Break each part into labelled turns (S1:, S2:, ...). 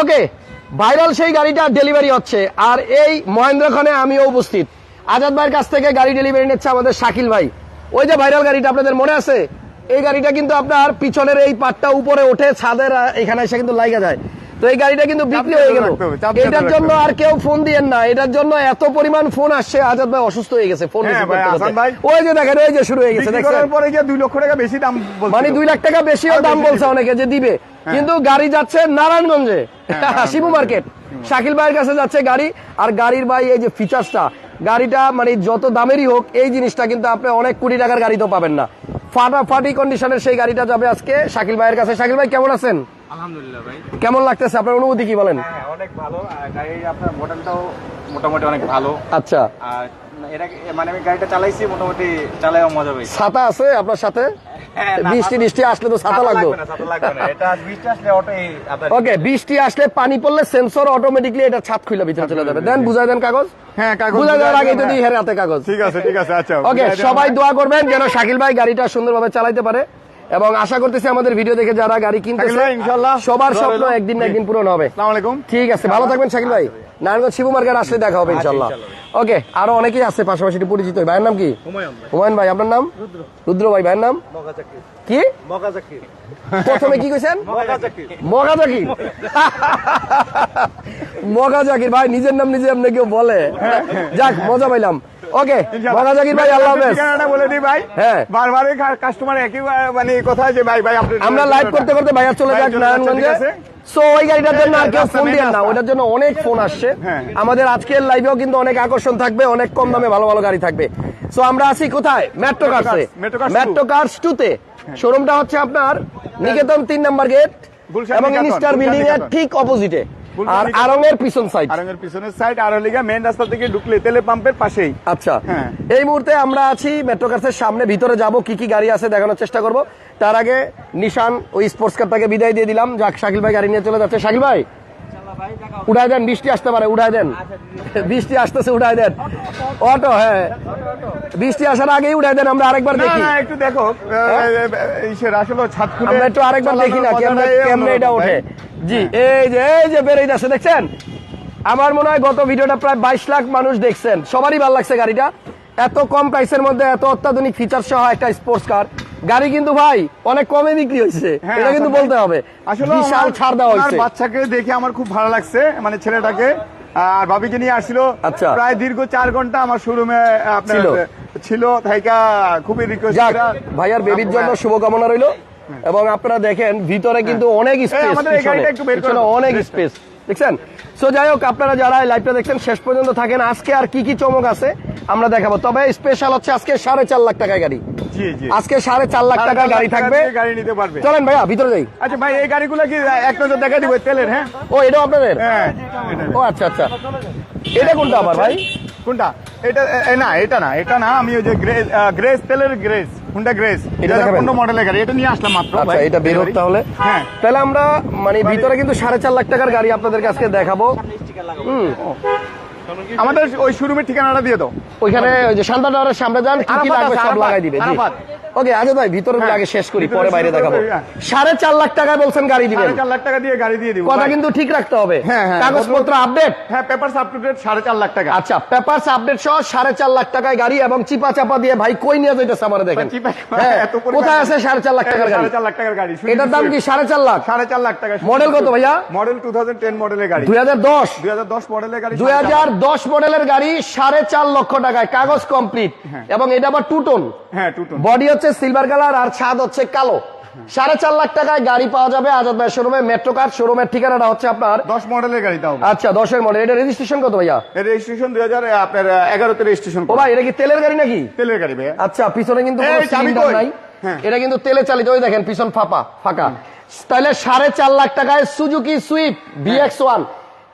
S1: ওকে viral সেই গাড়িটা delivery হচ্ছে। আর এই মহেন্দ্রক্ষণে আমিও উপস্থিত। আজাদ ভাইয়ের কাছ থেকে গাড়ি ডেলিভারি নিচ্ছে আমাদের শাকিল ভাই। ওই যে ভাইরাল গাড়িটা আপনাদের মনে আছে? এই গাড়িটা কিন্তু আপনার পিছনের এই পাটটা উপরে ওঠে ছাদের এখানে এসে কিন্তু লাগা যায়। তো এই গাড়িটা কিন্তু বিক্রি হয়ে গেল।
S2: দিয়ে
S1: এটার জন্য আর কেউ ফোন দিয়েন না। এটার জন্য এত পরিমাণ ফোন আসছে আজাদ ভাই অসুস্থ হয়ে গেছে ফোন
S2: হ্যাঁ।
S1: ওই যে দেখেন ওই যে শুরু হয়ে গেছে
S2: পরে দুই লক্ষ টাকা বেশি দাম
S1: মানে দুই লাখ টাকা বেশিও দাম বলছে অনেকে যে দিবে। কিন্তু গাড়ি যাচ্ছে নারায়ণগঞ্জে। শিবু মার্কেট। শাকিল ভাইয়ের কাছে যাচ্ছে গাড়ি আর গাড়ির ভাই এই যে ফিচার্সটা গাড়িটা মানে যত দামেরই হোক এই জিনিসটা কিন্তু আপনি অনেক কোটি টাকার গাড়ি তো পাবেন না। ফাটাফাটি কন্ডিশনের সেই গাড়িটা যাবে আজকে শাকিল ভাইয়ের কাছে। শাকিল ভাই কেমন আছেন?
S3: আলহামদুলিল্লাহ ভাই।
S1: কেমন লাগতেছে? আপনার অনুভূতি কি বলেন?
S3: হ্যাঁ অনেক ভালো। গাড়ির আপনার মডেলটাও মোটামুটি অনেক ভালো।
S1: আচ্ছা।
S3: আর এটা মানে আমি গাড়িটা চালাইছি মোটামুটি চালাইও মজা পেয়েছি।
S1: ছাতা আছে আপনার সাথে?
S3: হ্যাঁ,
S1: বৃষ্টি বৃষ্টি আসলে তো ছাতা লাগবে।
S3: লাগবে না, ছাতা লাগবে না। এটা বৃষ্টি আসলে অটো এই আপনার
S1: ওকে বৃষ্টি আসলে পানি পড়লে সেন্সর অটোমেটিকলি এটা ছাদ খুলে ভিতরে চলে যাবে। দেন বুঝাই দেন কাগজ?
S2: হ্যাঁ কাগজ
S1: বুঝাই দেওয়ার আগে
S2: দেন,
S1: যদি
S2: হ্যাঁ।
S1: হাতে কাগজ।
S2: ঠিক আছে ঠিক আছে আচ্ছা
S1: ওকে সবাই দোয়া করবেন যেন শাকিল ভাই গাড়িটা সুন্দরভাবে চালাইতে পারে। এবং আশা করতেছি আমাদের ভিডিও দেখে যারা গাড়ি কিনতেছে
S2: ইনশাআল্লাহ।
S1: সবার স্বপ্ন একদিন না একদিন পূরণ হবে।
S2: আসসালামু আলাইকুম।
S1: ঠিক আছে ভালো থাকবেন শাকিল ভাই। নারায়ণগঞ্জ শিবু মার্কেট আসলে দেখা হবে ইনশাল্লাহ ওকে আরও অনেকেই আছে পাশাপাশি পরিচিত। ভাইয়ের নাম কি? হুমায়ুন ভাই। আপনার নাম? রুদ্র। ভাই ভাইয়ের নাম? কি? প্রথমে কি কইছেন? মগা জাকির। মগা জাকির? ভাই নিজের নাম নিজে আপনি কেউ বলে। যাক মজা পাইলাম। ওকে মগা জাকির ভাই আল্লাহ হাফেজ।
S2: ঠিকানাটা বলে দিই ভাই।
S1: হ্যাঁ।
S2: বারবার কাস্টমার একই মানে কথা যে ভাই ভাই আপনি
S1: আমরা লাইভ করতে করতে ভাইয়া চলে যাক নারায়ণগঞ্জে।
S2: আছে?
S1: সো ওই গাড়িটার জন্য আর কেউ ফোন
S2: main
S1: না। ওটার জন্য অনেক ফোন আসছে।
S2: হ্যাঁ।
S1: আমাদের আজকের লাইভেও কিন্তু অনেক আকর্ষণ থাকবে অনেক কম দামে ভালো ভালো গাড়ি থাকবে। সো আমরা আছি কোথায়? মেট্রো কার্সে
S2: Cars,
S1: মেট্রো কার্স টুতে শোরুমটা হচ্ছে আপনার নিকেতন তিন নাম্বার গেট এবং
S2: নিকেতন,
S1: ইনস্টার বিল্ডিং এর ঠিক অপোজিটে আর আরঙ্গের পিছন সাইড
S2: আরঙ্গের পিছনের সাইড আরলিগা মেন রাস্তা থেকে ঢুকলে তেলে পাম্পের পাশেই।
S1: আচ্ছা
S2: হ্যাঁ।
S1: এই মুহূর্তে আমরা আছি মেট্রো কার্সের সামনে ভিতরে যাব কি কি গাড়ি আছে দেখানোর চেষ্টা করব। তার আগে নিশান ওই স্পোর্টস কারটাকে বিদায় দিয়ে দিলাম। যাক শাকিল ভাই গাড়ি নিয়ে চলে যাচ্ছে। শাকিল ভাই উঠাই দেন বৃষ্টি আসতে পারে উঠাই দেন। বৃষ্টি আসতেছে উঠাই দেন। অটো হ্যাঁ। বৃষ্টি আসার আগেই উঠাই দেন আমরা আরেকবার দেখি।
S2: একটু দেখো আসলে ছাদ খুলে
S1: আমরা একটু আরেকবার দেখি না কেমনে কেমনে এটা ওঠে। জি এই যে এই যে বেরোই যাচ্ছে দেখছেন? আমার মনে হয় গত ভিডিওটা প্রায় বাইশ লাখ মানুষ দেখছেন। সবারই ভালো লাগছে গাড়িটা। এত কম প্রাইসের মধ্যে এত অত্যাধুনিক ফিচার সহ একটা স্পোর্টস কার গাড়ি কিন্তু ভাই অনেক কমে বিক্রি হয়েছে।
S2: হ্যাঁ,
S1: এটা কিন্তু বলতে হবে।
S2: আসলে
S1: বিশাল ছাড় দেওয়া হয়েছে।
S2: বাচ্চাকে দেখে আমার খুব ভালো লাগছে মানে ছেলেটাকে। আর ভাবিকে নিয়ে আসছিল।
S1: আচ্ছা।
S2: প্রায় দীর্ঘ চার ঘণ্টা আমার শোরুমে আপনার
S1: ছিল।
S2: থাইকা খুবই রিকোয়েস্ট
S1: ভাই আর বেবির জন্য শুভকামনা রইল। এবং আপনারা দেখেন ভিতরে কিন্তু অনেক স্পেস
S2: হ্যাঁ।
S1: অনেক স্পেস দেখছেন? সো যাই হোক আপনারা যারা লাইভটা দেখছেন শেষ পর্যন্ত থাকেন। আজকে আর কি কি চমক আছে আমরা দেখাবো। তবে স্পেশাল হচ্ছে আজকে সাড়ে চার লাখ টাকায় গাড়ি। আজকে সাড়ে চার লাখ টাকায় গাড়ি থাকবে।
S2: গাড়ি নিতে পারবে।
S1: চলেন ভাইয়া ভিতরে যাই।
S2: আচ্ছা ভাই এই গাড়িগুলো কি এক নজর দেখা দিব তেলের হ্যাঁ?
S1: ও এটাও আপনাদের?
S2: হ্যাঁ
S1: ও আচ্ছা আচ্ছা। এটা কোনটা আবার ভাই?
S2: কোনটা? এটা না এটা না এটা না আমি ওই যে গ্রেস তেলের গ্রেস। হুন্ডা গ্রেস
S1: এটা
S2: মডেলের গাড়ি এটা নিয়ে আসলাম মাত্র
S1: আচ্ছা
S2: ভাই।
S1: এটা বের
S2: হ্যাঁ।
S1: তাহলে আমরা মানে ভিতরে কিন্তু সাড়ে চার লাখ টাকার গাড়ি আপনাদের আজকে দেখাবো। হুম।
S2: আমাদের ওই শোরুমের ঠিকানাটা দিয়ে দাও।
S1: ওইখানে ওই যে শান্তা টাওয়ারের সামনে যান কি কি লাগবে সব লাগাই দিবে জি। ওকে আগে ভাই ভিতরে
S2: হ্যাঁ,
S1: আগে শেষ করি পরে বাইরে দেখাবো।
S2: হ্যাঁ।
S1: সাড়ে চার লাখ টাকায় বলছেন গাড়ি দিবেন।
S2: চার লাখ টাকা দিয়ে গাড়ি দিয়ে দিব
S1: কথা কিন্তু ঠিক রাখতে হবে।
S2: হ্যাঁ।
S1: কাগজপত্র আপডেট
S2: হ্যাঁ পেপার আপ টু সাড়ে চার লাখ টাকা।
S1: আচ্ছা পেপারস আপডেট সহ সাড়ে চার লাখ টাকায় গাড়ি এবং চিপা চাপা দিয়ে ভাই কই নিয়ে যাইতেছে আমার দেখেন? হ্যাঁ, কোথায় আছে সাড়ে চার লাখ টাকার গাড়ি?
S2: সাড়ে চার লাখ টাকার গাড়ি
S1: এটার দাম কি সাড়ে চার লাখ?
S2: সাড়ে চার লাখ টাকা
S1: মডেল কত ভাইয়া?
S2: মডেল টু থাউজেন্ড টেন মডেলের গাড়ি।
S1: দুই হাজার দশ।
S2: দুই হাজার দশ মডেলের গাড়ি
S1: দুই হাজার দশ মডেলের গাড়ি সাড়ে চার লক্ষ টাকায় কাগজ কমপ্লিট এবং এটা আবার টু টোন
S2: হ্যাঁ
S1: বডি হচ্ছে সিলভার কালার আর ছাদ হচ্ছে কালো। সাড়ে চার লাখ টাকায় গাড়ি পাওয়া যাবে আজাদ ভাই শোরুমে মেট্রো কার শোরুমের ঠিকানাটা হচ্ছে আপনার
S2: দশ মডেলের গাড়ি তাও।
S1: আচ্ছা দশের মডেল এটা রেজিস্ট্রেশন কত ভাইয়া?
S2: রেজিস্ট্রেশন দুই হাজার আপনার এগারোতে রেজিস্ট্রেশন
S1: ও ভাই এটা কি তেলের গাড়ি নাকি?
S2: তেলের গাড়ি ভাইয়া।
S1: আচ্ছা পিছনে কিন্তু? নাই।
S2: হ্যাঁ।
S1: এটা কিন্তু তেলে চালিত ওই দেখেন পিছন ফাঁপা ফাঁকা। তাহলে সাড়ে চার লাখ টাকায় সুজুকি সুইফট বিএক্স ওয়ান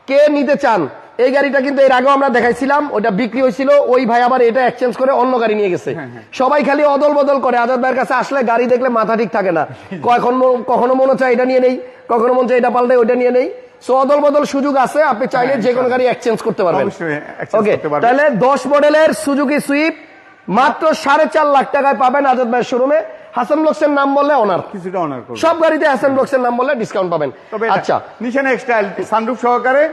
S1: কে নিতে চান? এই গাড়িটা কিন্তু এর আগেও আমরা দেখাইছিলাম ওটা বিক্রি হয়েছিল ওই ভাই আবার এটা এক্সচেঞ্জ করে অন্য গাড়ি নিয়ে গেছে।
S2: হ্যাঁ,
S1: সবাই খালি অদল বদল করে আজাদ ভাইয়ের কাছে আসলে গাড়ি দেখলে মাথা ঠিক থাকে না। কখন কখনো মনে চায় এটা নিয়ে নেই কখনো মনে চায় এটা পাল্টে ওইটা নিয়ে নেই। সো অদল বদল সুযোগ আছে আপনি চাইলে যে কোনো গাড়ি এক্সচেঞ্জ করতে পারবেন।
S2: হ্যাঁ,
S1: ওকে তাহলে দশ মডেলের সুজুকি সুইফট মাত্র সাড়ে চার লাখ টাকায় পাবেন আজাদ ভাইয়ের শোরুমে। হাসান ব্লকসের নাম বললে অনার
S2: কিছুটা অনার
S1: সব গাড়িতে হাসান ব্লকসের নাম বললে ডিসকাউন্ট পাবেন। আচ্ছা।
S2: নিশান এক্সটাইল সানরুফ সহকারে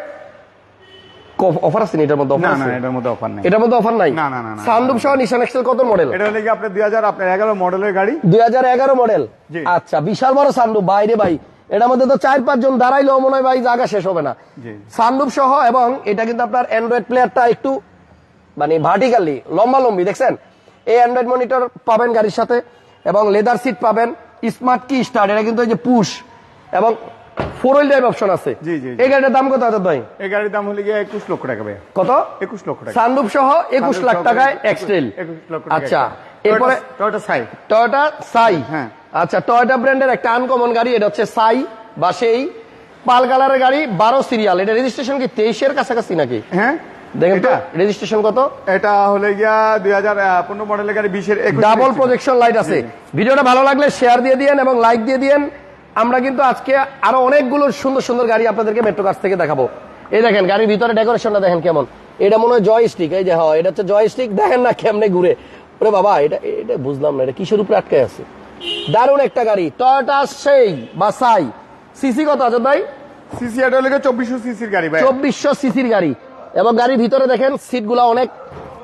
S1: অফার আছে নি? এটার মধ্যে
S2: না
S1: অফার
S2: না
S1: আছে?
S2: এটার মধ্যে অফার নেই।
S1: এটার মধ্যে অফার নাই?
S2: না, না, না, না।
S1: সানরুফ সহ নিশান এক্সেল কত মডেল
S2: এটা হলে কি আপনার দুই হাজার আপনার এগারো মডেলের গাড়ি।
S1: দুই হাজার এগারো মডেল আচ্ছা বিশাল বড় সানরুফ বাইরে ভাই এটার মধ্যে তো চার পাঁচজন দাঁড়াইলেও মনে হয় ভাই জায়গা শেষ হবে না। সানরুফ সহ এবং এটা কিন্তু আপনার অ্যান্ড্রয়েড প্লেয়ারটা একটু মানে ভার্টিক্যালি লম্বা লম্বি দেখছেন? এই অ্যান্ড্রয়েড মনিটর পাবেন গাড়ির সাথে এবং লেদার সিট পাবেন স্মার্ট কি স্টার্ট এটা কিন্তু এই যে পুশ এবং ফোর হুইল ড্রাইভ অপশন আছে। এই গাড়িটার দাম কত আজাদ ভাই?
S2: এই গাড়ির দাম হলে গিয়ে একুশ লক্ষ টাকা ভাই
S1: কত?
S2: একুশ লক্ষ টাকা।
S1: সানরুফ সহ একুশ লাখ টাকায় এক্সটেল আচ্ছা এরপরে
S2: টয়োটা- সাই
S1: টয়োটা সাই
S2: হ্যাঁ।
S1: আচ্ছা টয়োটা ব্র্যান্ডের একটা আনকমন গাড়ি এটা হচ্ছে সাই বা সেই। পাল কালারের গাড়ি বারো সিরিয়াল এটা রেজিস্ট্রেশন কি তেইশের কাছাকাছি নাকি?
S2: হ্যাঁ।
S1: দেখেন তো? রেজিস্ট্রেশন কত?
S2: এটা হলে গিয়া দুই হাজার পনেরো মডেলের গাড়ি বিশের
S1: ডাবল প্রজেকশন লাইট আছে। ভিডিওটা ভালো লাগলে শেয়ার দিয়ে দিয়েন এবং লাইক দিয়ে দিয়েন। আমরা কিন্তু আজকে আরও অনেকগুলো সুন্দর সুন্দর গাড়ি আপনাদেরকে মেট্রো কাছ থেকে দেখাবো। এই দেখেন গাড়ির ভিতরে ডেকোরেশনটা দেখেন কেমন। এটা মনে হয় জয় স্টিক এই যে হয় এটা হচ্ছে জয় স্টিক দেখেন না কেমনে ঘুরে। ওরে বাবা এটা এটা বুঝলাম না এটা কিসের উপরে আটকে আছে? দারুণ একটা গাড়ি টয়টা সেই বা সাই সিসি কত আছে ভাই?
S2: সিসি এটা হলে চব্বিশশো সিসির গাড়ি ভাই।
S1: চব্বিশশো সিসির গাড়ি। এবং গাড়ির ভিতরে দেখেন সিটগুলো অনেক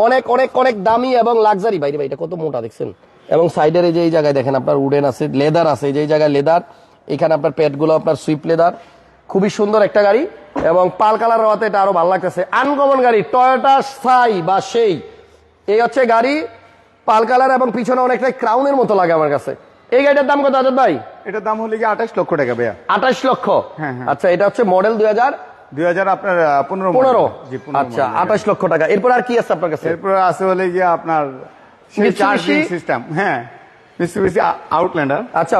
S1: অনেক অনেক অনেক দামি এবং লাক্সারি বাইরে ভাই এটা কত মোটা দেখছেন? এবং সাইডের এই যে এই জায়গায় দেখেন আপনার উডেন আছে লেদার আছে এই যে এই জায়গায় লেদার এখানে আপনার প্যাডগুলো আপনার সুইপ লেদার খুবই সুন্দর একটা গাড়ি এবং পাল কালার হওয়াতে এটা আরও ভালো লাগতেছে। আনকমন গাড়ি টয়োটা সাই বা সেই। এই হচ্ছে গাড়ি পাল কালার এবং পিছনে অনেকটা ক্রাউনের মতো লাগে আমার কাছে। এই গাড়িটার দাম কত আজাদ ভাই?
S2: এটার দাম হলে গিয়ে আঠাশ লক্ষ টাকা ভাইয়া।
S1: আঠাশ লক্ষ?
S2: হ্যাঁ, হ্যাঁ।
S1: আচ্ছা এটা হচ্ছে মডেল দুই হাজার?
S2: দুই হাজার আপনার পনেরো
S1: পনেরো? আচ্ছা আঠাশ লক্ষ টাকা। এরপর আর কি আছে আপনার কাছে?
S2: এরপরে আছে হলে গিয়ে আপনার? সিস্টেম হ্যাঁ। আউটল্যান্ডার
S1: আচ্ছা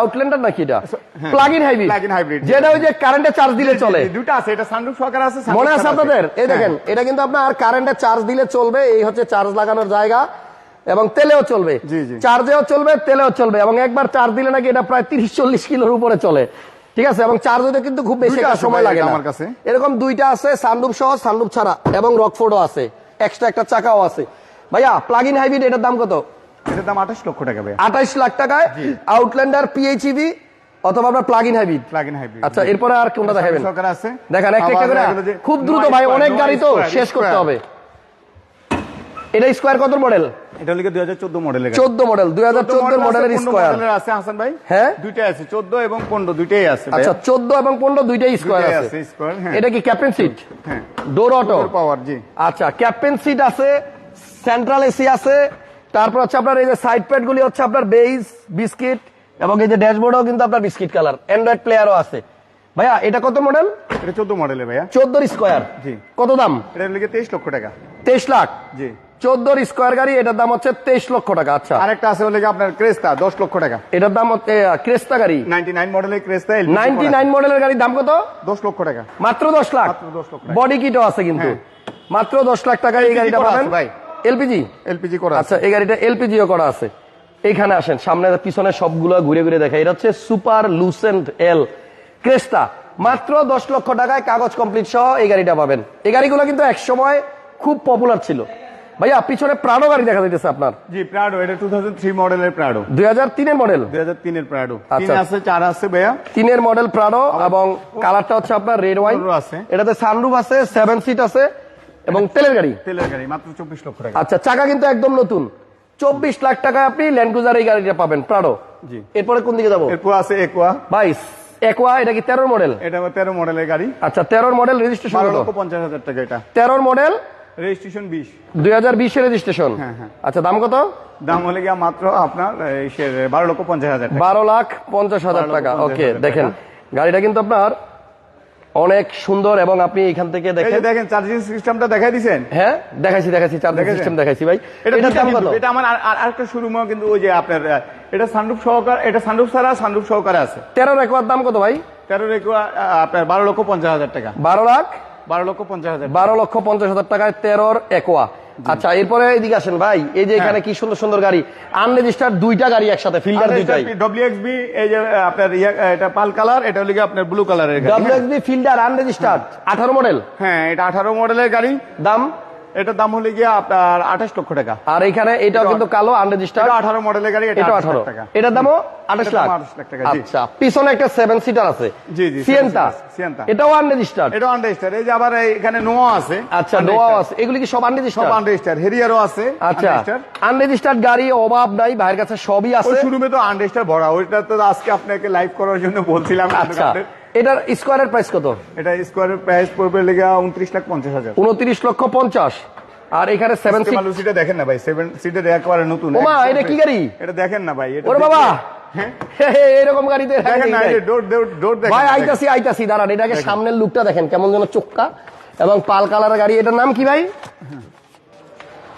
S1: আউটল্যান্ডার নাকি এটা?
S2: হ্যাঁ।
S1: Plug in hybrid
S2: Plug-in hybrid।
S1: যেটা ওই যে কারেন্টে চার্জ দিলে চলে।
S2: দুটো আছে এটা সানরুফ সহকারে আছে
S1: মনে আছে আপনাদের? এই
S2: হ্যাঁ।
S1: দেখেন এটা কিন্তু আপনার কারেন্টে চার্জ দিলে চলবে এই হচ্ছে চার্জ লাগানোর জায়গা এবং তেলেও চলবে। চার্জেও চলবে তেলেও চলবে এবং একবার চার্জ দিলে নাকি এটা প্রায় তিরিশ চল্লিশ কিলোর উপরে চলে। ঠিক আছে? এবং চার্জ হতে কিন্তু খুব বেশি একটা সময় লাগে
S2: আমার কাছে।
S1: এরকম দুইটা আছে সানরুফ সহ সানরুফ ছাড়া এবং রকফোর্ডও আছে। এক্সট্রা একটা চাকাও আছে। ভাইয়া প্লাগ ইন হাইব্রিড এটার দাম কত?
S2: এটার দাম আঠাশ লক্ষ টাকা
S1: আঠাইশ লাখ টাকায় আউটল্যান্ডার পিএইচইভি অথবা আপনার plug in hybrid
S2: plug in hybrid
S1: আচ্ছা এরপরে আর কোনটা দেখাবেন?
S2: সরকার আছে।
S1: দেখেন একটা একটা করে খুব দ্রুত ভাই অনেক গাড়ি তো শেষ করতে হবে। এটা স্কোয়ার কত মডেল
S2: এটা হলে দুই চোদ্দ মডেলের
S1: চোদ্দ মডেল দুই হাজার চোদ্দ মডেলের
S2: আছে হাসান ভাই?
S1: হ্যাঁ?
S2: দুইটাই আছে চোদ্দ এবং পনেরো দুইটাই আছে
S1: আচ্ছা চোদ্দ এবং পনেরো দুইটাই স্কোয়ার আছে।
S2: আছে, হ্যাঁ।
S1: এটা কি ক্যাপ্টেন সিট
S2: হ্যাঁ।
S1: ডোর অটো
S2: পাওয়ার জি।
S1: আচ্ছা ক্যাপ্টেন সিট আছে সেন্ট্রাল এসি আছে তারপর হচ্ছে আপনার এই যে সাইড প্যাড গুলি হচ্ছে আপনার বেইজ বিস্কিট এবং এই যে ড্যাশবোর্ডও কিন্তু আপনার বিস্কিট কালার অ্যান্ড্রয়েড প্লেয়ারও আছে। ভাইয়া এটা কত মডেল
S2: এটা চোদ্দ মডেলের ভাইয়া।
S1: চোদ্দোর স্কোয়ার
S2: জি।
S1: কত দাম?
S2: এটা হলে তেইশ লক্ষ টাকা।
S1: তেইশ লাখ?
S2: জি।
S1: চোদ্দোর স্কোয়ার গাড়ি এটার দাম হচ্ছে তেইশ লক্ষ টাকা আচ্ছা।
S2: আরেকটা আছে হলে আপনার ক্রেস্তা দশ লক্ষ টাকা।
S1: এটার দাম হচ্ছে ক্রেস্তা গাড়ি।
S2: নাইনটি নাইন মডেলের ক্রেস্তা
S1: নাইনটি নাইন মডেলের গাড়ির দাম কত?
S2: দশ লক্ষ টাকা।
S1: মাত্র দশ লাখ।
S2: মাত্র 10 লক্ষ টাকা।
S1: বডি কিটও আছে কিন্তু।
S2: হ্যাঁ।
S1: মাত্র দশ লাখ টাকা এই গাড়িটা পাবেন।
S2: ভাই।
S1: এলপিজি?
S2: এলপিজি করা
S1: আচ্ছা এই গাড়িটা এলপিজিও করা আছে। এইখানে আসেন সামনে পিছনে সবগুলো ঘুরে ঘুরে দেখা। এটা হচ্ছে সুপার লুসেন্ট এল। ক্রেস্তা মাত্র দশ লক্ষ টাকায় কাগজ কমপ্লিট সহ এই গাড়িটা পাবেন। এই গাড়িগুলো কিন্তু এক সময় খুব পপুলার ছিল। ভাইয়া পিছনে প্রাণো গাড়ি দেখা যাইতেছে আপনার।
S2: জি প্রাডো এটা টু থাউজেন্ড থ্রি মডেলের প্রাডো
S1: দুই হাজার তিনের মডেল।
S2: দুই হাজার তিনের প্রাডো তিন। আছে চার আছে ভাইয়া।
S1: তিনের মডেল প্রাডো এবং কালারটা হচ্ছে আপনার রেড ওয়াইন
S2: আছে।
S1: এটাতে সানরুফ আছে সেভেন সিট আছে। এবং তেলের গাড়ি?
S2: তেলের গাড়ি মাত্র চব্বিশ লক্ষ টাকা।
S1: আচ্ছা চাকা কিন্তু একদম নতুন। চব্বিশ লাখ টাকায় আপনি ল্যান্ড ক্রুজার এই গাড়িটা পাবেন প্রাডো
S2: জি।
S1: এরপরে কোন দিকে যাব?
S2: এরপর আছে একোয়া
S1: বাইশ। একোয়া এটা কি তেরোর মডেল
S2: এটা তেরো মডেলের গাড়ি।
S1: আচ্ছা তেরোর মডেল রেজিস্ট্রেশন
S2: লক্ষ পঞ্চাশ হাজার টাকা এটা।
S1: তেরোর মডেল
S2: রেজিস্ট্রেশন বিশ।
S1: দুই হাজার বিশের রেজিস্ট্রেশন
S2: হ্যাঁ, হ্যাঁ।
S1: আচ্ছা দাম কত?
S2: দাম হলে গিয়া মাত্র আপনার বারো লক্ষ পঞ্চাশ হাজার
S1: বারো লাখ পঞ্চাশ হাজার টাকা। ওকে দেখেন। গাড়িটা কিন্তু আপনার অনেক সুন্দর এবং আপনি এখান থেকে দেখেন।
S2: দেখেন চার্জিং সিস্টেমটা দেখাই দিছেন?
S1: হ্যাঁ দেখাইছি দেখাইছি চার্জিং সিস্টেম দেখাইছি ভাই।
S2: এটা
S1: দাম কত?
S2: এটা আমার আর- আর- শুরু শোরুমও কিন্তু ওই যে আপনার এটা সানরুফ সহকার এটা সানরুফ ছাড়া সানরুফ সহকারে আছে।
S1: তেরোর রেকোয়ার দাম কত ভাই?
S2: তেরো রেকোয়ার আপনার বারো লক্ষ পঞ্চাশ হাজার টাকা।
S1: বারো লাখ?
S2: বারো লক্ষ পঞ্চাশ হাজার
S1: বারো লক্ষ পঞ্চাশ হাজার টাকায় তেরোর একোয়া। আচ্ছা এরপরে এদিকে আসেন ভাই এই যে এখানে কি সুন্দর সুন্দর গাড়ি আনরেজিস্টার্ড দুইটা গাড়ি একসাথে ফিল্ডার দুইটাই।
S2: ডব্লিউএক্সবি এই যে আপনার ইয়ে, এটা পাল কালার এটা হলো আপনার ব্লু কালারের গাড়ি
S1: W X B Fielder unregistered আঠারো মডেল
S2: হ্যাঁ এটা আঠারো মডেলের গাড়ি।
S1: দাম?
S2: এটার দাম হলে গিয়ে আপনার আঠাশ লক্ষ টাকা।
S1: আর এখানে এটাও কিন্তু কালো আনরেজিস্টার্ড
S2: এটা আঠারো মডেলের গাড়ি এটা
S1: এটা আঠারো।
S2: টাকা।
S1: এটার দামও আঠাশ লাখ।
S2: দাম 28 লাখ টাকা,
S1: আচ্ছা পিছনে একটা সেভেন সিটার আছে।
S2: জি, জি, seater, Sienta।
S1: এটাও আনরেজিস্টার্ড
S2: এটা আন্ডারস্টার এই যে আবার এখানে নোয়া আছে
S1: আচ্ছা। নোয়াও আছে। এগুলি কি সব
S2: সব
S1: আনরেজিস্টার্ড
S2: হেরিয়ারও আছে
S1: আচ্ছা। আনরেজিস্টার্ড গাড়ি অভাব নাই ভাইয়ের কাছে সবই আছে।
S2: শোরুমে তো আন্ডারস্টার ভরা ওইটা তো আজকে আপনাকে লাইভ করার জন্য বলছিলাম
S1: আচ্ছা। এটার স্কোয়ারের প্রাইস কত?
S2: এটা স্কোয়ারের প্রাইস পড়বে লেগে উনত্রিশ লাখ পঞ্চাশ হাজার।
S1: উনত্রিশ লক্ষ পঞ্চাশ। আর এখানে সেভেন সিট
S2: দেখেন না ভাই সেভেন সিটের একেবারে নতুন
S1: ওমা, এটা কি গাড়ি?
S2: এটা দেখেন না ভাই এটা
S1: ওরে বাবা!
S2: হ্যাঁ?
S1: এরকম গাড়িতে ভাই আইতাছি আইতাছি দাঁড়ান এটাকে সামনের লুকটা দেখেন কেমন যেন চোক্কা এবং পাল কালারের গাড়ি। এটার নাম কি ভাই?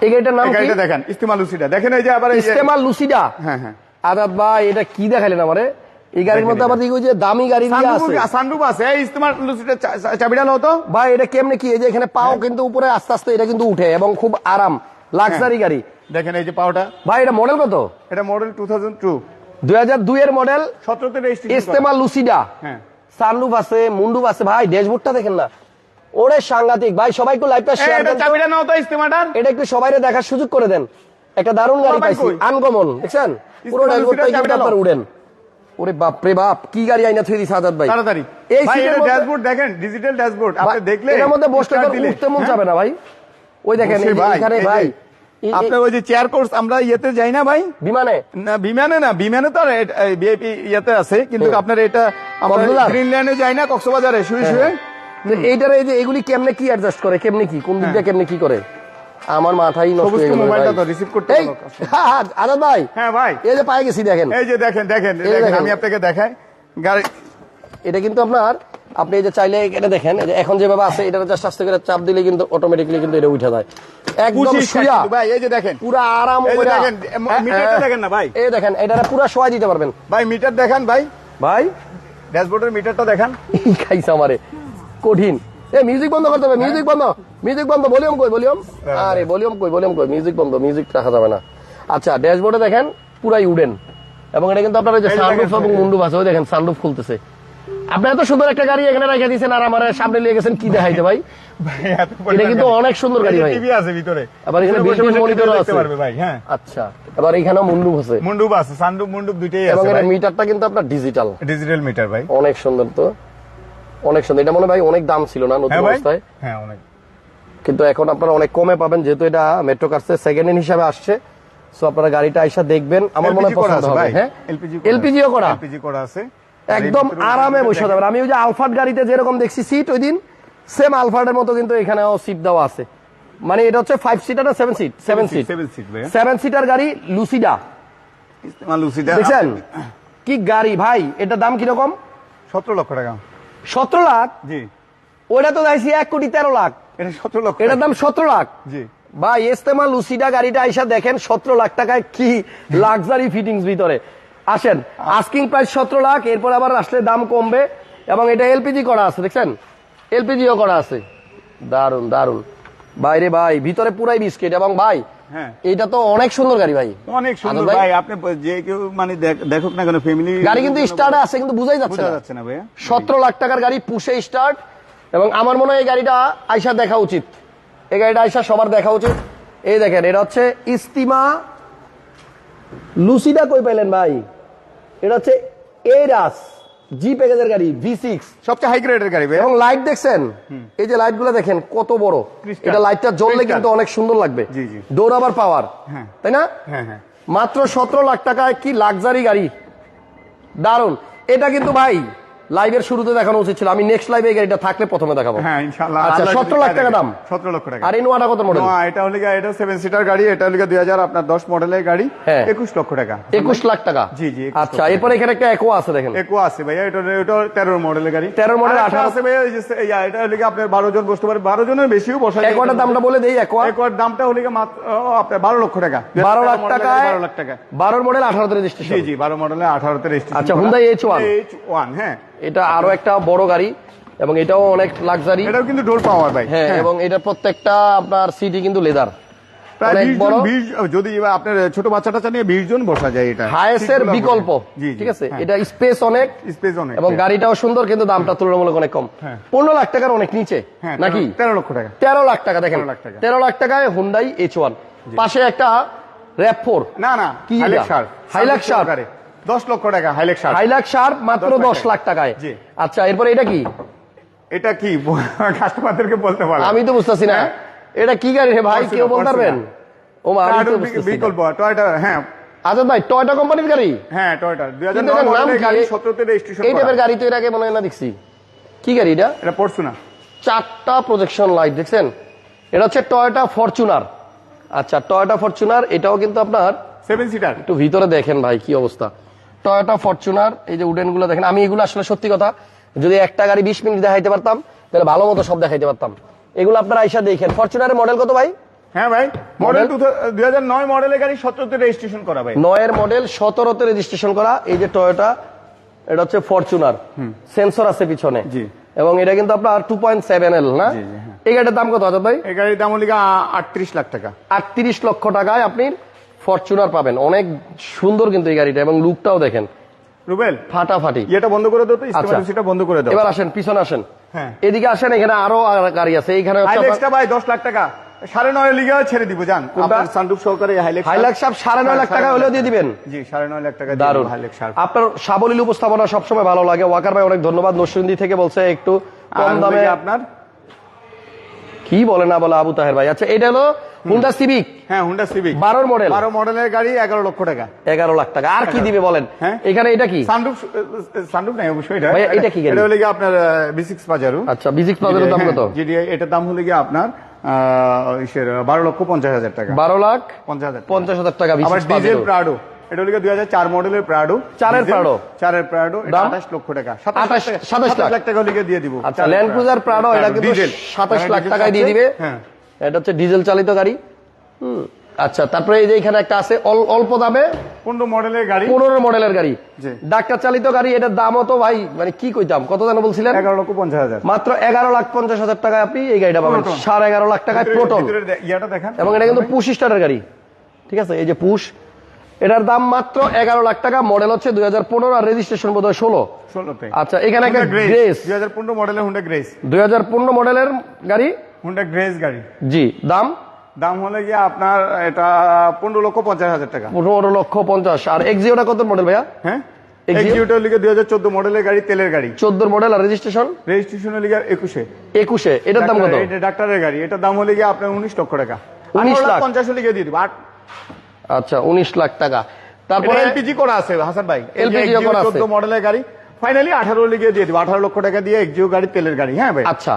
S1: এই গাড়িটার নাম কি
S2: গাড়িটা দেখেন ইস্তেমা লুসিডা। দেখেন এই যে আবার এই
S1: ইস্তেমাল লুসিডা?
S2: হ্যাঁ হ্যাঁ।
S1: আদাত ভাই এটা কি দেখালেন আমারে? এই গাড়ির মধ্যে আবার দেখি যে দামি গাড়ি দিয়ে আছে।
S2: সানরুফ আছে। এই ইস্তেমা চা- চাবিটা লো তো।
S1: ভাই এটা কেমনে কি? এই যে এখানে পাও কিন্তু উপরে আস্তে আস্তে এটা কিন্তু উঠে এবং খুব আরাম লাক্সারি
S2: হ্যাঁ।
S1: গাড়ি।
S2: দেখেন এই যে পাওটা।
S1: ভাই এটা মডেল কত?
S2: এটা মডেল টু থাউজেন্ড টু
S1: দুই হাজার দুই এর মডেল
S2: সতেরোতে রেজিস্ট্রেশন
S1: ইস্তেমাল লুসিডা
S2: হ্যাঁ।
S1: সানরুফ আছে মুন্ডুপ আছে। ভাই ড্যাশবোর্ডটা দেখেন না। ওরে সাংঘাতিক। ভাই সবাই একটু লাইভটা শেয়ার
S2: এটা চাবিটা নাও তো ইস্তেমাটার।
S1: এটা একটু সবাইরে দেখার সুযোগ করে দেন। একটা দারুণ গাড়ি পাইছি? আনকমন দেখছেন? পুরো ড্যাশবোর্ডটা কিন্তু উড়েন। ওরে বাপ রে বাপ কি গাড়ি আইনা থুই দিছে আজাদ ভাই?
S2: তাড়াতাড়ি।
S1: এই সিটের
S2: ড্যাশবোর্ড দেখেন ডিজিটাল ড্যাশবোর্ড আপনি দেখলে
S1: এটার মধ্যে বসলে তো উঠতে মন
S2: হ্যাঁ?
S1: যাবে না ভাই। ওই দেখেন এখানে ভাই
S2: আপনার ওই যে চেয়ার কোর্স আমরা ইয়েতে যাই না ভাই?
S1: বিমানে?
S2: না বিমানে না বিমানে তো বিআইপি ইয়েতে আছে কিন্তু আপনার এটা আমরা গ্রিনল্যান্ডে যাই না কক্সবাজারে শুয়ে শুয়ে।
S1: এইটার এই যে এগুলি কেমনে কি অ্যাডজাস্ট করে? কেমনে কি? কোন দিক দিয়ে কেমনে কি করে? আমার মাথাই নষ্ট হয়ে গেল
S2: মোবাইলটা তো রিসিভ করতে
S1: এই
S2: হলো।
S1: হ্যাঁ, হ্যাঁ, আজাদ ভাই।
S2: হ্যাঁ ভাই।
S1: এই যে পায়ে গেছি দেখেন।
S2: এই যে দেখেন দেখেন। আমি আপনাকে দেখাই। গাড়ি
S1: এটা কিন্তু আপনার আপনি এই যে চাইলে এটা দেখেন এই যে এখন যেভাবে আছে এটা জাস্ট আস্তে করে চাপ দিলে কিন্তু অটোমেটিক্যালি কিন্তু এটা উঠে যায়। একদম শুয়া।
S2: ভাই এই যে দেখেন।
S1: পুরা আরাম করে
S2: দেখেন, এ- মিটারটা দেখেন না ভাই।
S1: এই দেখেন এটা পুরা শোয়া দিতে পারবেন।
S2: ভাই মিটার দেখেন ভাই।
S1: ভাই?
S2: ড্যাশবোর্ডের মিটারটা দেখান।
S1: খাইছে আমারে। কঠিন। এ মিউজিক বন্ধ করতে হবে মিউজিক বন্ধ মিউজিক বন্ধ ভলিউম কই ভলিউম আরে ভলিউম কই ভলিউম কই মিউজিক বন্ধ মিউজিক রাখা যাবে না। আচ্ছা ড্যাশবোর্ডে দেখেন পুরাই উডেন এবং এটা কিন্তু আপনার ওই যে সানরুফ এবং মুন্ডুপ আছে ওই দেখেন সানরুফ খুলতেছে। আপনি এত সুন্দর একটা গাড়ি এখানে রেখে দিয়েছেন আর আমার সামনে নিয়ে গেছেন কি দেখাইতে ভাই? এটা কিন্তু অনেক সুন্দর গাড়ি ভাই।
S2: টিভি আছে ভিতরে।
S1: আবার এখানে
S2: দেখতে
S1: আছে।
S2: পারবে ভাই হ্যাঁ।
S1: আচ্ছা এবার এখানেও মুন্ডুপ আছে।
S2: মুন্ডুপ আছে সানরুফ মুন্ডুপ
S1: এবং
S2: আছে
S1: এটা
S2: ভাই।
S1: মিটারটা কিন্তু আপনার ডিজিটাল
S2: ডিজিটাল মিটার ভাই।
S1: অনেক সুন্দর তো। অনেক সুন্দর। এটা মনে ভাই অনেক দাম ছিল না নতুন
S2: হ্যাঁ
S1: অবস্থায়?
S2: হ্যাঁ অনেক।
S1: কিন্তু এখন আপনারা অনেক কমে পাবেন যেহেতু এটা মেট্রো কার্সের সেকেন্ড হ্যান্ড হিসাবে আসছে। সো আপনারা গাড়িটা আইসা দেখবেন। আমার মনে হয় পছন্দ হবে। হ্যাঁ?
S2: এলপিজি
S1: এলপিজিও করা?
S2: এলপিজি করা আছে।
S1: একদম আরামে বসে যাবেন। আমি ওই যে আলফাট গাড়িতে যেরকম দেখছি সিট ওই দিন সেম আলফাটের মতো কিন্তু এখানেও সিট দেওয়া আছে। মানে এটা হচ্ছে ফাইভ সিটার না seven seat seven seat
S2: seven
S1: seater গাড়ি লুসিডা
S2: লুসিটা
S1: দেখছেন? কি গাড়ি ভাই? এটা দাম কীরকম?
S2: সতেরো লক্ষ টাকা।
S1: সতেরো লাখ?
S2: জি।
S1: ওটা তো যাইছি এক কোটি তেরো লাখ।
S2: এটা সতেরো লক্ষ।
S1: এটার দাম সতেরো লাখ।
S2: জি।
S1: ভাই এস্তেমা লুসিডা গাড়িটা আইসা দেখেন সতেরো লাখ টাকায় কি লাক্সারি ফিটিংস ভিতরে। আসেন আস্কিং প্রাইস সতেরো লাখ এরপর আবার আসলে দাম কমবে। এবং এটা এলপিজি করা আছে দেখছেন? এলপিজিও করা আছে। দারুণ দারুণ বাইরে ভাই ভিতরে পুরাই বিস্কিট। এবং ভাই
S2: হ্যাঁ।
S1: এটা তো অনেক সুন্দর গাড়ি ভাই।
S2: অনেক সুন্দর
S1: ভাই?
S2: ভাই আপনি যে কেউ মানে দেখ- দেখুক না কেন ফ্যামিলি
S1: গাড়ি কিন্তু স্টার্টে আছে কিন্তু বুঝাই যাচ্ছে না।
S2: যাচ্ছে না ভাইয়া।
S1: সতেরো লাখ টাকার গাড়ি পুষে স্টার্ট এবং আমার মনে হয় এই গাড়িটা আইসা দেখা উচিত। এই গাড়িটা আইসা সবার দেখা উচিত। এই দেখেন এটা হচ্ছে ইস্তিমা। লুসিডা কই পাইলেন ভাই? এটা হচ্ছে এরাস জি প্যাকেজের গাড়ি ভি সিক্স
S2: সবচেয়ে হাই গ্রেডের গাড়ি
S1: এবং লাইট দেখছেন? এই যে লাইটগুলো দেখেন কত বড়। এটা লাইটটা জ্বললে কিন্তু অনেক সুন্দর লাগবে। দৌড়াবার পাওয়ার
S2: হ্যাঁ।
S1: তাই না?
S2: হ্যাঁ হ্যাঁ।
S1: মাত্র সতেরো লাখ টাকায় কি লাক্সারি গাড়ি? দারুণ এটা কিন্তু ভাই লাইভের শুরুতে দেখানো উচিত ছিল। আমি নেক্সট লাইভে গাড়িটা থাকলে প্রথমে দেখাবো।
S2: হ্যাঁ ইনশাআল্লাহ।
S1: আচ্ছা
S2: আল্লাহ
S1: সতেরো
S2: যদি
S1: লাখ টাকা দাম।
S2: 17 লক্ষ টাকা।
S1: আর এই নোয়াটা কত মডেল
S2: নোয়া, এটা হলে এটা সেভেন সিটার গাড়ি এটা হলে দুই হাজার আপনার দশ মডেলের গাড়ি
S1: হ্যাঁ।
S2: একুশ লক্ষ টাকা।
S1: একুশ লাখ টাকা?
S2: জি, জি,
S1: আচ্ছা এরপর এখানে একটা একো আছে দেখেন।
S2: একো আছে ভাইয়া এটা এটা তেরো মডেলের গাড়ি।
S1: 13 মডেল,
S2: আর একটা
S1: 18
S2: আছে ভাইয়া এই যে এটা হলে আপনার বারো জন বসতে পারে। বারো জনের বেশিও বসা যায়
S1: একোয়াটার দামটা বলে দেই একোয়া
S2: একোয়ার দামটা হলে মাত্র আপনার বারো লক্ষ টাকা।
S1: বারো লাখ
S2: টাকা
S1: টাকায়
S2: গাড়ি, বারো লাখ টাকা।
S1: বারোর মডেল আঠারোতে
S2: জি
S1: রেজিস্ট্রেশন
S2: জি বারো মডেলে আঠারোতে রেজিস্ট্রেশন
S1: আচ্ছা, Hyundai H1
S2: এইচ ওয়ান হ্যাঁ।
S1: এটা আরও একটা বড় গাড়ি এবং এটাও অনেক লাক্সারি
S2: এটাও কিন্তু ডোর পাওয়ার ভাই।
S1: হ্যাঁ এবং এটা প্রত্যেকটা আপনার সিটি কিন্তু লেদার
S2: যদি আপনার ছোট বাচ্চা টাচ্চা নিয়ে বিশ জন বসা যায় এটা।
S1: হায়েসের বিকল্প। ঠিক আছে?
S2: হ্যাঁ।
S1: এটা স্পেস অনেক।
S2: স্পেস অনেক
S1: এবং গাড়িটাও সুন্দর কিন্তু দামটা তুলনামূলক অনেক কম।
S2: হ্যাঁ।
S1: পনেরো লাখ টাকার অনেক নিচে
S2: হ্যাঁ
S1: নাকি?
S2: তেরো লক্ষ টাকা।
S1: তেরো লাখ টাকা দেখেন।
S2: 13 লাখ টাকা।
S1: তেরো লাখ টাকায় হুন্ডাই এইচ ওয়ান পাশে একটা র্যাপ ফোর
S2: না না
S1: কি
S2: হাইলেক্স
S1: এটা?
S2: সার
S1: সার।
S2: দশ লক্ষ টাকা হাইলেক্স সার।
S1: হাইলাক শার্প মাত্র দশ লাখ টাকায়।
S2: জি।
S1: আচ্ছা এরপরে এটা কি?
S2: এটা কি? কাস্টমারদেরকে বলতে পারলাম
S1: আমি তো বুঝতেছি না।
S2: হ্যাঁ।
S1: এটা কি গাড়ি রে ভাই? কেউ বলতে পারবেন? ও মা।
S2: বিকল্প টয়টা হ্যাঁ।
S1: আজাদ ভাই টয়টা কোম্পানির গাড়ি?
S2: হ্যাঁ টয়টা দুই হাজার? গাড়ি। সতেরোতে রেজিস্ট্রেশন
S1: এই টাইপের গাড়ি তো এর আগে মনে হয় না দেখছি। কি গাড়ি এটা?
S2: এটা না
S1: চারটা প্রজেকশন লাইট দেখছেন? এটা হচ্ছে টয়োটা ফরচুনার আচ্ছা টয়োটা ফরচুনার এটাও কিন্তু আপনার
S2: সেভেন সিটার
S1: একটু ভিতরে দেখেন ভাই কি অবস্থা। টয়োটা ফরচুনার এই যে উডেনগুলো দেখেন আমি এগুলো আসলে সত্যি কথা যদি একটা গাড়ি বিশ মিনিট দেখাইতে পারতাম তাহলে ভালো মতো সব দেখাইতে পারতাম। এগুলো আপনারা আইসা দেখেন। ফরচুনারের মডেল কত ভাই?
S2: হ্যাঁ ভাই মডেল দুই হাজার নয় মডেলের গাড়ি সতেরোতে রেজিস্ট্রেশন করা ভাই।
S1: নয়ের মডেল সতেরোতে রেজিস্ট্রেশন করা এই যে টয়োটা এটা হচ্ছে ফরচুনার সেন্সর আছে পিছনে।
S2: জি।
S1: এবং এটা কিন্তু আপনার টু পয়েন্ট সেভেন এল না?
S2: হ্যাঁ।
S1: এই গাড়ির দাম কত ভাই?
S2: এই গাড়ির দাম আটত্রিশ লাখ টাকা।
S1: আটত্রিশ লক্ষ টাকায় আপনি ফরচুনার পাবেন। অনেক সুন্দর কিন্তু এই গাড়িটা এবং লুকটাও দেখেন।
S2: রুবেল
S1: ফাটাফাটি।
S2: ইয়েটা বন্ধ করে দাও তো
S1: আচ্ছা।
S2: বন্ধ করে দাও।
S1: এবার আসেন পিছনে আসেন।
S2: হ্যাঁ।
S1: এদিকে আসেন এখানে আরও গাড়ি আছে। এইখানে
S2: ভাই দশ লাখ টাকা। সাড়ে নয় লিগে ছেড়ে দিব জান? আপনার সানরুফ সহকারে হাইলেক্স
S1: সাড়ে নয় লাখ টাকা হলেও দিয়ে দিবেন।
S2: জি সাড়ে নয় লাখ টাকা দারুণ
S1: আপনার সাবলীল উপস্থাপনা সবসময় ভালো লাগে। ওয়াকার ভাই অনেক ধন্যবাদ। নরসিংদী থেকে বলছে একটু কম দামে
S2: আপনার?
S1: কি বলে না বলে আবু তাহের ভাই? আচ্ছা এটা হলো হুন্ডা সিভিক
S2: হ্যাঁ হুন্ডা সিভিক
S1: বারোর মডেল
S2: বারো মডেলের গাড়ি এগারো লক্ষ টাকা।
S1: এগারো লাখ টাকা। আর কি দিবে বলেন?
S2: হ্যাঁ।
S1: এখানে এটা কি?
S2: সানরুফ সানরুফ নাই অবশ্যই এটা।
S1: এটা কি
S2: এটা হলে গিয়ে আপনার বি সিক্স পাজারু
S1: আচ্ছা প্লাজার দাম কত?
S2: জিডিআই এটার দাম হলে গিয়ে আপনার বারো লক্ষ পঞ্চাশ হাজার টাকা।
S1: বারো লাখ
S2: পঞ্চাশ হাজার টাকা।
S1: পঞ্চাশ হাজার টাকা
S2: আবার ডিজেল প্রাডো এটা হলো দুই হাজার চার মডেলের প্রাডো
S1: চারের Prado?
S2: চারের প্রাডো? আঠাশ লক্ষ টাকা।
S1: আঠাশ- সাতাশ লাখ।
S2: লাখ টাকা হলে দিয়ে দিব।
S1: আচ্ছা ল্যান্ড ক্রুজার প্রাডো এটা কিন্তু সাতাশ লাখ টাকায় দিয়ে দিবে?
S2: হ্যাঁ।
S1: এটা হচ্ছে ডিজেল চালিত গাড়ি। হুম আচ্ছা তারপরে এই যে এখানে একটা আছে অল্প দামে
S2: পনেরো মডেলের গাড়ি।
S1: পনেরো মডেলের গাড়ি। ডাক্তার চালিত গাড়ি এটার দামও তো ভাই মানে কি কইতাম কত জানো বলছিলেন?
S2: এগারো লক্ষ পঞ্চাশ হাজার।
S1: মাত্র এগারো লাখ পঞ্চাশ হাজার টাকায় আপনি এই গাড়িটা পাবেন। সাড়ে এগারো লাখ টাকায় প্রোটন এবং এটা কিন্তু পুশ স্টারের গাড়ি। ঠিক আছে এই যে পুশ। এটার দাম মাত্র এগারো লাখ টাকা মডেল হচ্ছে দুই হাজার পনেরো আর রেজিস্ট্রেশন বোধ হয় ষোলো আচ্ছা এখানে একটা গ্রেস
S2: দুই হাজার পনেরো মডেলের হুন্ডা গ্রেস
S1: দুই হাজার পনেরো মডেলের গাড়ি।
S2: হুন্ডা গ্রেস গাড়ি।
S1: জি দাম?
S2: দাম হলে গিয়ে আপনার এটা পনেরো লক্ষ পঞ্চাশ হাজার টাকা।
S1: পনেরো লক্ষ পঞ্চাশ। আর এক্সিওটা কত মডেল ভাইয়া?
S2: হ্যাঁ? লিগে দুই হাজার চোদ্দ মডেলের গাড়ি তেলের গাড়ি।
S1: চোদ্দ মডেল আর রেজিস্ট্রেশন
S2: রেজিস্ট্রেশনের লিগে একুশে।
S1: একুশে। এটার দাম কত?
S2: এটা ডাক্তারের গাড়ি। এটার দাম হলে গিয়ে আপনার উনিশ লক্ষ টাকা।
S1: 19
S2: 19
S1: লাখ?
S2: পঞ্চাশ দিয়ে দিব। আট
S1: আচ্ছা উনিশ লাখ টাকা। তারপরে
S2: এলপিজি করা আছে হাসান ভাই।
S1: করা আছে।
S2: চোদ্দ মডেলের গাড়ি। ফাইনালি আঠারো লিগে দিয়ে দিব। আঠারো লক্ষ টাকা দিয়ে এক্সিও গাড়ি তেলের গাড়ি। হ্যাঁ ভাই?
S1: আচ্ছা।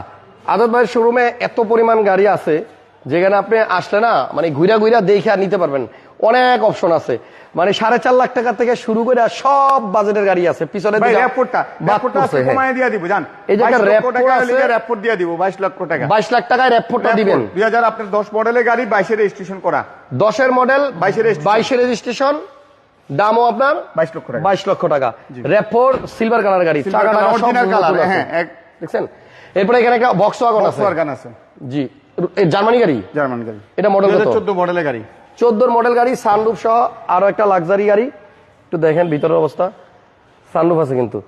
S1: আজাদ ভাইয়ের শোরুমে এত পরিমাণ গাড়ি আছে যেখানে আপনি আসলে না মানে ঘুরা ঘুরা দেখে আর নিতে পারবেন। অনেক অপশন আছে। মানে সাড়ে চার লাখ টাকা থেকে শুরু করে সব বাজেটের গাড়ি আছে। পিছনে হ্যাঁ।
S2: কমায় দিয়ে দিব জান।
S1: এই যে একটা
S2: 22 লক্ষ
S1: র্যাপোর্ট
S2: টাকা
S1: আছে।
S2: লিগে র্যাপোর্ট দিয়ে দিব বাইশ
S1: বাইশ লাখ টাকায় র্যাপোর্টটা দিবেন।
S2: দুই হাজার আপনার দশ মডেলের গাড়ি বাইশে রেজিস্ট্রেশন করা।
S1: দশের মডেল
S2: 22 এর registration।
S1: বাইশের রেজিস্ট্রেশন দামও আপনার
S2: বাইশ লক্ষ টাকা।
S1: বাইশ লক্ষ টাকা। র্যাপোর সিলভার কালার গাড়ি।
S2: হ্যাঁ,
S1: দেখছেন? এরপরে এখানে একটা বক্স ওয়াগন আছে।
S2: গান আছে।
S1: জি। এই জার্মানি গাড়ি?
S2: জার্মান গাড়ি।
S1: এটা মডেল কত?
S2: চোদ্দ মডেলের গাড়ি।
S1: চোদ্দোর মডেল গাড়ি সানরুফ সহ আরও একটা লাক্সারি গাড়ি। একটু দেখেন ভিতরের অবস্থা। সানরুফ আছে কিন্তু।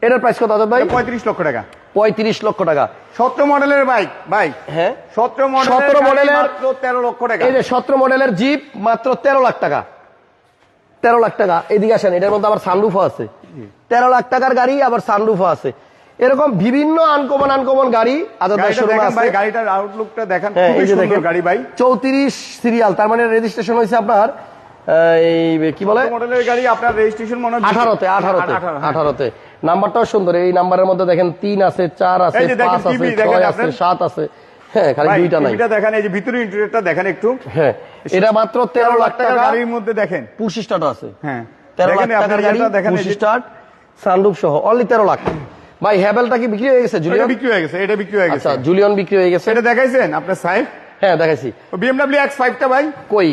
S1: এটার প্রাইস কত আজাদ ভাই?
S2: পঁয়ত্রিশ লক্ষ টাকা।
S1: পঁয়ত্রিশ লক্ষ টাকা।
S2: সতেরো মডেলের বাইক বাইক
S1: হ্যাঁ?
S2: সতেরো মডেলের
S1: 17
S2: গাড়ি
S1: মডেলের-
S2: মাত্র তেরো লক্ষ টাকা।
S1: এই যে সতেরো মডেলের জিপ মাত্র তেরো লাখ টাকা। তেরো লাখ টাকা। এদিকে আসেন এটার মধ্যে আবার সানরুফও আছে। তেরো লাখ টাকার গাড়ি আবার সানরুফও আছে। এরকম বিভিন্ন আনকমন আনকমন গাড়ি
S2: দেখেন গাড়িটার আউটলুকটা দেখেন
S1: হ্যাঁ,
S2: সুন্দর গাড়ি ভাই।
S1: চৌত্রিশ সিরিয়াল তার মানে রেজিস্ট্রেশন হয়েছে আপনার এই কি বলে?
S2: মডেলের গাড়ি আপনার রেজিস্ট্রেশন মনে হয়
S1: আঠারোতে আঠারোতে
S2: আঠারো, হ্যাঁ।
S1: আঠারোতে। নাম্বারটাও সুন্দর এই নাম্বারের মধ্যে দেখেন তিন আছে চার আছে পাঁচ আছে ছয় আছে। সাত আছে। হ্যাঁ খালি দুইটা নাই।
S2: টিভিটা দেখেন এই যে ভিতরে ইন্টেরিয়রটা দেখেন একটু।
S1: হ্যাঁ এটা মাত্র তেরো লাখ টাকা।
S2: গাড়ির মধ্যে দেখেন।
S1: পুশ স্টার্ট আছে।
S2: হ্যাঁ।
S1: তেরো লাখ
S2: দেখেন
S1: টাকার গাড়ি
S2: দেখেন
S1: পুশ স্টার্ট সানরুফ সহ অনলি তেরো লাখ। ভাই হ্যাভেলটা কি বিক্রি হয়ে গেছে? জুলিয়ন
S2: বিক্রি হয়ে গেছে এটা বিক্রি হয়ে গেছে।
S1: আচ্ছা জুলিয়ন বিক্রি হয়ে গেছে।
S2: এটা দেখাইছেন আপনার সাহেব?
S1: হ্যাঁ দেখাইছি।
S2: বিএমডব্লিউ এক্স ফাইভটা ভাই?
S1: কই?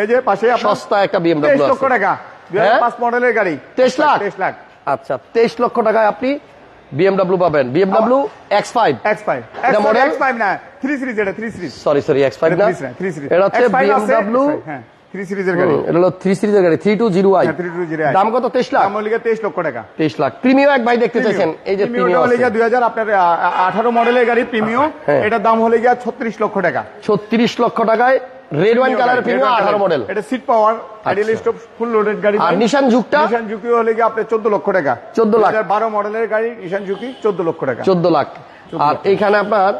S2: এই যে পাশে আপনার
S1: সস্তা একটা বিএমডব্লিউ
S2: লক্ষ টাকা। দুই
S1: হ্যাঁ?
S2: হাজার পাঁচ মডেলের গাড়ি।
S1: তেইশ লাখ?
S2: তেইশ লাখ।
S1: আচ্ছা তেইশ লক্ষ টাকায় আপনি বিএমডব্লিউ পাবেন। BMW X five
S2: X five
S1: এটা model?
S2: এক্স ফাইভ না থ্রি সিরিজ এটা three series
S1: sorry sorry X five না?
S2: থ্রি সিরিজ
S1: এটা হচ্ছে বিএমডব্লিউ
S2: হ্যাঁ। থ্রি সিরিজের গাড়ি।
S1: এটা হলো থ্রি সিরিজের গাড়ি থ্রি টু জিরো আই
S2: হ্যাঁ, 320i
S1: দাম কত? তেইশ লাখ।
S2: দাম হলো তেইশ লক্ষ টাকা।
S1: তেইশ লাখ। প্রিমিয়াম এক ভাই দেখতে চাইছেন এই যে প্রিমিয়াম
S2: প্রিমিয়ম দুই হাজার আপনার আঠারো মডেলের গাড়ি প্রিমিয়ম
S1: হ্যাঁ।
S2: এটার দাম হলে গিয়া ছত্রিশ লক্ষ টাকা।
S1: ছত্রিশ লক্ষ টাকায় red wine colour premium model
S2: এটা seat power ideal stop full loaded গাড়ি।
S1: আর নিশান যুগটা
S2: নিশান ঝুঁকি হলে চোদ্দ লক্ষ টাকা।
S1: 14 লাখ।
S2: বারো মডেলের গাড়ি নিশান ঝুঁকি চোদ্দ লক্ষ টাকা।
S1: চোদ্দ লাখ। আর এইখানে আপনার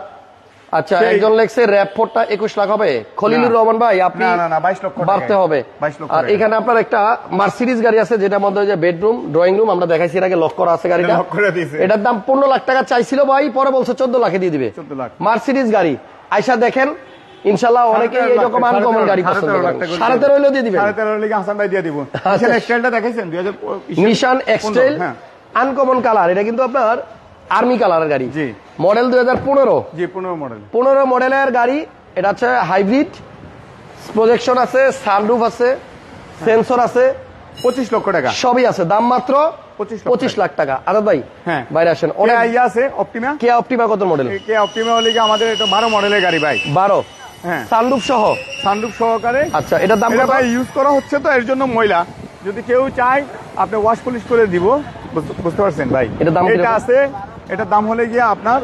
S1: আচ্ছা একজন লেগছে র্যাপ ফোরটা একুশ লাখ হবে? খলিলুর রহমান ভাই আপনি
S2: না, না, না, 22 লক্ষ
S1: বাড়তে হবে।
S2: 22 লক্ষ
S1: আর এখানে আপনার একটা মার্সিডিজ গাড়ি আছে যেটার মধ্যে যে বেডরুম ড্রয়িং রুম আমরা দেখাইছি এর আগে লক করা আছে গাড়িটা।
S2: লক করে দিয়েছে।
S1: এটার দাম পনেরো লাখ টাকা চাইছিল ভাই পরে বলছে চোদ্দ লাখে দিয়ে দিবে।
S2: 14 লাখ।
S1: মার্সিডিজ গাড়ি। আইসা দেখেন ইনশাল্লাহ
S2: তেরো
S1: এইরকম আনকমন গাড়ি পছন্দ করেন
S2: করে।
S1: সাড়ে তেরো দিয়ে দিবেন।
S2: সাড়ে তেরো লিগে হাসান ভাই দিয়ে দিব। নিশান দেখেছেন
S1: নিশান এক্সটেল আনকমন কালার এটা কিন্তু আপনার আর্মি কালারের গাড়ি।
S2: জি।
S1: মডেল দুই হাজার পনেরো।
S2: জি পনেরো মডেল।
S1: পনেরো মডেলের গাড়ি এটা হচ্ছে হাইব্রিড। প্রজেকশন আছে সানরুফ আছে সেন্সর আছে।
S2: পঁচিশ লক্ষ টাকা।
S1: সবই আছে দাম মাত্র
S2: 25
S1: পঁচিশ লাখ টাকা। আজাদ ভাই
S2: হ্যাঁ।
S1: বাইরে আসেন।
S2: অনেক ইয়ে আছে? অপটিমা
S1: কে অপটিমা কত মডেল
S2: কে অপটিমা হলে আমাদের এটা বারো মডেলের গাড়ি ভাই?
S1: বারো।
S2: হ্যাঁ।
S1: সানরুফ সহ?
S2: সানরুফ সহকারে।
S1: আচ্ছা এটার দাম
S2: এটা ভাই ইউজ করা হচ্ছে তো এর জন্য ময়লা। যদি কেউ চায় আপনি ওয়াশ পলিশ করে দিব। বুঝতে- বুঝতে পারছেন ভাই?
S1: এটার দাম
S2: এটা আছে এটার দাম হলে গিয়ে আপনার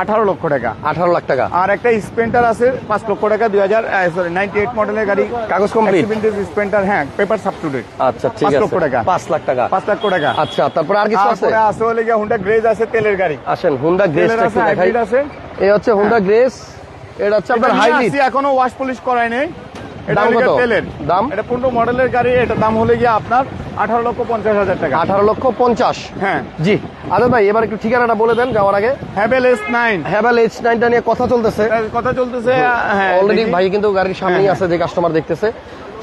S2: আঠারো লক্ষ টাকা।
S1: আঠারো লাখ টাকা।
S2: আর একটা স্পেন্টার আছে পাঁচ লক্ষ টাকা দুই হাজার সরি নাইনটি এইট মডেলের গাড়ি।
S1: কাগজ complete?
S2: স্পেন্টার হ্যাঁ পেপার সাপ টু ডেট
S1: আচ্ছা ঠিক আছে।
S2: লক্ষ টাকা।
S1: পাঁচ লাখ টাকা।
S2: পাঁচ লক্ষ টাকা।
S1: আচ্ছা তারপরে আর কিছু আছে?
S2: আছে হলে গিয়ে হুন্ডা গ্রেজ আছে তেলের গাড়ি।
S1: আসেন হুন্ডা
S2: তেলের আছে
S1: এই হচ্ছে হুন্ডা গ্রেজ এটা হচ্ছে আপনার হাইব্রিড
S2: এখনও ওয়াশ পলিশ করায় নেই। এটা হলো তেলের।
S1: দাম?
S2: এটা পনেরো মডেলের গাড়ি এটা দাম হলে গিয়ে আপনার আঠারো লক্ষ পঞ্চাশ হাজার টাকা।
S1: আঠারো লক্ষ পঞ্চাশ।
S2: হ্যাঁ।
S1: জি আজাদ ভাই এবার একটু ঠিকানাটা বলে দেন যাওয়ার আগে।
S2: Haval S nine
S1: Haval H নাইনটা নিয়ে কথা চলতেছে।
S2: কথা চলতেছে হ্যাঁ
S1: অলরেডি ভাই কিন্তু গাড়ির সামনেই
S2: হ্যাঁ,
S1: আছে যে কাস্টমার দেখতেছে।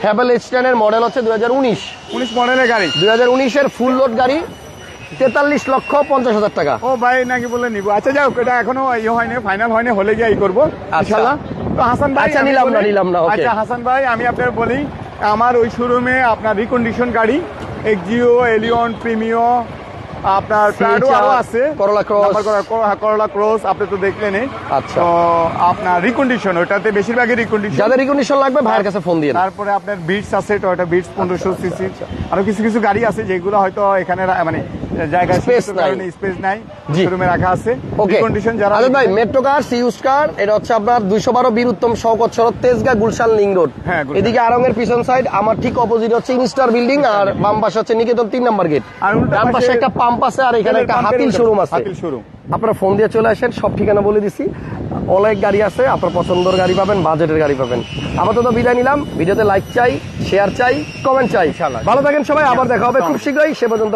S1: হ্যাভেল এইচ টেনের মডেল হচ্ছে দুই হাজার উনিশ।
S2: উনিশ মডেলের গাড়ি।
S1: দুই হাজার উনিশের ফুল লোড গাড়ি তেতাল্লিশ লক্ষ পঞ্চাশ হাজার টাকা।
S2: ও ভাই নাকি বলে নিব। আচ্ছা যাও এটা এখনও ইয়ে হয়নি ফাইনাল হয়নি হলে গিয়ে করব ইনশাল্লাহ। তো হাসান ভাই
S1: আচ্ছা, নিলাম না, নিলাম না,
S2: আচ্ছা হাসান ভাই আমি আপনার বলি আমার ওই শোরুমে আপনার রিকন্ডিশন গাড়ি এক্সিও এলিয়ন প্রিমিও আপনার প্রাডো আরও আছে। করলা ক্রস করলা ক্রস আপনি তো দেখলেনই
S1: আচ্ছা।
S2: আপনার রিকন্ডিশন ওটাতে বেশিরভাগই রিকন্ডিশন
S1: যাদের রিকন্ডিশন লাগবে ভাইয়ের কাছে ফোন দিয়ে
S2: তারপরে আপনার বিটস আছে টয়টা বিটস পনেরোশো সিসি আরও কিছু কিছু গাড়ি আছে যেগুলো হয়তো এখানে মানে জায়গা
S1: Space নাই।
S2: স্পেস নাই। শোরুমে রাখা আছে।
S1: ওকে
S2: কন্ডিশন যারা
S1: ভাই মেট্রো কার সিউজ কার এটা হচ্ছে আপনার দুইশো বারো বীর উত্তম শওকত সড়ক গুলশান লিং রোড।
S2: হ্যাঁ।
S1: এদিকে পিছন সাইড আমার ঠিক অপোজিট হচ্ছে ইনস্টার বিল্ডিং আর বাম পাশে হচ্ছে নিকেতন তিন নাম্বার গেট
S2: আর
S1: ডান পাশে একটা পাম্প আছে আর এখানে একটা হাতিল শোরুম আছে।
S2: হাতিল শোরুম
S1: আপনারা ফোন দিয়ে চলে আসেন সব ঠিকানা বলে দিছি। অনেক গাড়ি আছে আপনার পছন্দের গাড়ি পাবেন বাজেটের গাড়ি পাবেন। আপাতত বিদায় নিলাম ভিডিওতে লাইক চাই শেয়ার চাই কমেন্ট চাই। ভালো থাকেন সবাই আবার দেখা হবে খুব শীঘ্রই সে পর্যন্ত